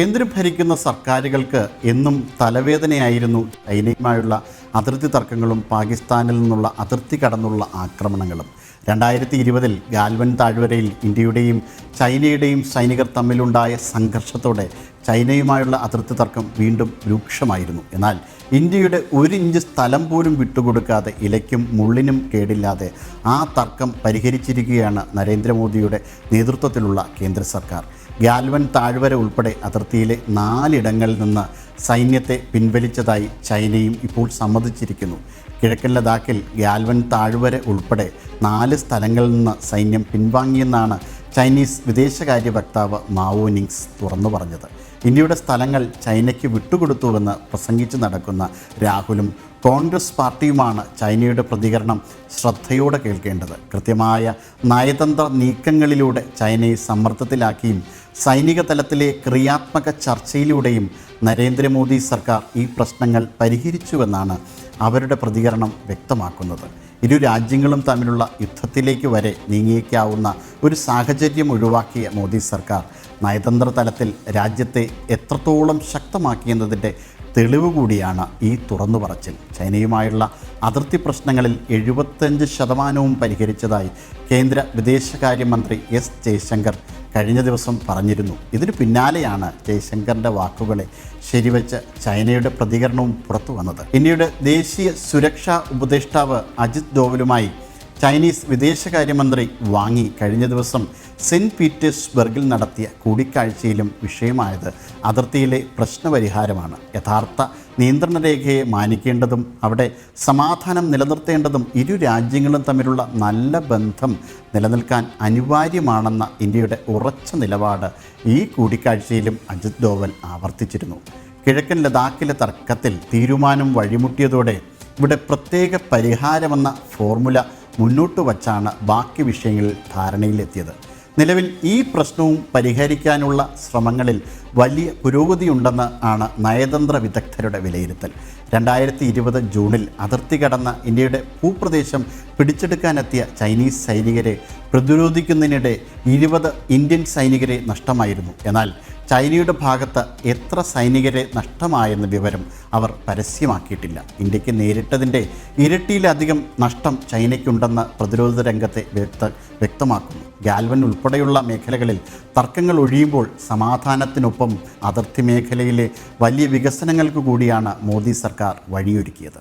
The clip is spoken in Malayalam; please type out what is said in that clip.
കേന്ദ്രം ഭരിക്കുന്ന സർക്കാരുകൾക്ക് എന്നും തലവേദനയായിരുന്നു ചൈനയുമായുള്ള അതിർത്തി തർക്കങ്ങളും പാകിസ്ഥാനിൽ നിന്നുള്ള അതിർത്തി കടന്നുള്ള ആക്രമണങ്ങളും. രണ്ടായിരത്തി ഇരുപതിൽ ഗാൽവൻ താഴ്വരയിൽ ഇന്ത്യയുടെയും ചൈനയുടെയും സൈനികർ തമ്മിലുണ്ടായ സംഘർഷത്തോടെ ചൈനയുമായുള്ള അതിർത്തി തർക്കം വീണ്ടും രൂക്ഷമായിരുന്നു. എന്നാൽ ഇന്ത്യയുടെ ഒരു ഇഞ്ച് സ്ഥലം പോലും വിട്ടുകൊടുക്കാതെ ഇലയ്ക്കും മുള്ളിനും കേടില്ലാതെ ആ തർക്കം പരിഹരിച്ചിരിക്കുകയാണ് നരേന്ദ്രമോദിയുടെ നേതൃത്വത്തിലുള്ള കേന്ദ്ര സർക്കാർ. ഗാൽവൻ താഴ്വര ഉൾപ്പെടെ അതിർത്തിയിലെ നാലിടങ്ങളിൽ നിന്ന് സൈന്യത്തെ പിൻവലിച്ചതായി ചൈനയും ഇപ്പോൾ സമ്മതിച്ചിരിക്കുന്നു. കിഴക്കൻ ലഡാക്കിൽ ഗാൽവൻ താഴ്വര ഉൾപ്പെടെ നാല് സ്ഥലങ്ങളിൽ നിന്ന് സൈന്യം പിൻവാങ്ങിയെന്നാണ് ചൈനീസ് വിദേശകാര്യ വക്താവ് മാവോ നിങ്സ് തുറന്നു പറഞ്ഞത്. ഇന്ത്യയുടെ സ്ഥലങ്ങൾ ചൈനയ്ക്ക് വിട്ടുകൊടുത്തുവെന്ന് പ്രസംഗിച്ച് നടക്കുന്ന രാഹുലും കോൺഗ്രസ് പാർട്ടിയുമാണ് ചൈനയുടെ പ്രതികരണം ശ്രദ്ധയോടെ കേൾക്കേണ്ടത്. കൃത്യമായ നയതന്ത്ര നീക്കങ്ങളിലൂടെ ചൈനയെ സമ്മർദ്ദത്തിലാക്കിയും സൈനിക തലത്തിലെ ക്രിയാത്മക ചർച്ചയിലൂടെയും നരേന്ദ്രമോദി സർക്കാർ ഈ പ്രശ്നങ്ങൾ പരിഹരിച്ചുവെന്നാണ് അവരുടെ പ്രതികരണം വ്യക്തമാക്കുന്നത്. ഇരു രാജ്യങ്ങളും തമ്മിലുള്ള യുദ്ധത്തിലേക്ക് വരെ നീങ്ങിയേക്കാവുന്ന ഒരു സാഹചര്യം ഒഴിവാക്കിയ മോദി സർക്കാർ നയതന്ത്ര തലത്തിൽ രാജ്യത്തെ എത്രത്തോളം ശക്തമാക്കിയെന്നതിന്റെ തെളിവ് കൂടിയാണ് ഈ തുറന്നു പറച്ചിൽ ചൈനയുമായുള്ള അതിർത്തി പ്രശ്നങ്ങളിൽ എഴുപത്തഞ്ച് ശതമാനവും പരിഹരിച്ചതായി കേന്ദ്ര വിദേശകാര്യമന്ത്രി എസ് ജയശങ്കർ കഴിഞ്ഞ ദിവസം പറഞ്ഞിരുന്നു. ഇതിനു പിന്നാലെയാണ് ജയശങ്കറിന്റെ വാക്കുകളെ ശരിവെച്ച് ചൈനയുടെ പ്രതികരണവും പുറത്തു വന്നത്. ഇന്ത്യയുടെ ദേശീയ സുരക്ഷാ ഉപദേഷ്ടാവ് അജിത് ഡോവലുമായി ചൈനീസ് വിദേശകാര്യമന്ത്രി വാങ്ങി കഴിഞ്ഞ ദിവസം സെന്റ് പീറ്റേഴ്സ്ബർഗിൽ നടത്തിയ കൂടിക്കാഴ്ചയിലും വിഷയമായത് അതിർത്തിയിലെ പ്രശ്നപരിഹാരമാണ്. യഥാർത്ഥ നിയന്ത്രണരേഖയെ മാനിക്കേണ്ടതും അവിടെ സമാധാനം നിലനിർത്തേണ്ടതും ഇരു രാജ്യങ്ങളും തമ്മിലുള്ള നല്ല ബന്ധം നിലനിൽക്കാൻ അനിവാര്യമാണെന്ന ഇന്ത്യയുടെ ഉറച്ച നിലപാട് ഈ കൂടിക്കാഴ്ചയിലും അജിത് ഡോവൽ ആവർത്തിച്ചിരുന്നു. കിഴക്കൻ ലഡാക്കിലെ തർക്കത്തിൽ തീരുമാനം വഴിമുട്ടിയതോടെ ഇവിടെ പ്രത്യേക പരിഹാരമെന്ന ഫോർമുല മുന്നോട്ട് വച്ചാണ് ബാക്കി വിഷയങ്ങളിൽ ധാരണയിലെത്തിയത്. നിലവിൽ ഈ പ്രശ്നവും പരിഹരിക്കാനുള്ള ശ്രമങ്ങളിൽ വലിയ പുരോഗതിയുണ്ടെന്ന് ആണ് നയതന്ത്ര വിദഗ്ധരുടെ വിലയിരുത്തൽ. രണ്ടായിരത്തി ഇരുപത് ജൂണിൽ അതിർത്തി കടന്ന ഇന്ത്യയുടെ ഭൂപ്രദേശം പിടിച്ചെടുക്കാനെത്തിയ ചൈനീസ് സൈനികരെ പ്രതിരോധിക്കുന്നതിനിടെ ഇരുപത് ഇന്ത്യൻ സൈനികരെ നഷ്ടമായിരുന്നു. എന്നാൽ ചൈനയുടെ ഭാഗത്ത് എത്ര സൈനികരെ നഷ്ടമായെന്ന വിവരം അവർ പരസ്യമാക്കിയിട്ടില്ല. ഇന്ത്യയ്ക്ക് നേരിട്ടതിന്റെ ഇരട്ടിയിലധികം നഷ്ടം ചൈനയ്ക്കുണ്ടെന്ന് പ്രതിരോധ രംഗത്തെ വ്യക്ത വ്യക്തമാക്കുന്നു. ഗാൽവൻ ഉൾപ്പെടെയുള്ള മേഖലകളിൽ തർക്കങ്ങൾ ഒഴിയുമ്പോൾ സമാധാനത്തിനൊപ്പം അതിർത്തി മേഖലയിലെ വലിയ വികസനങ്ങൾക്ക് കൂടിയാണ് മോദി സർക്കാർ വഴിയൊരുക്കിയത്.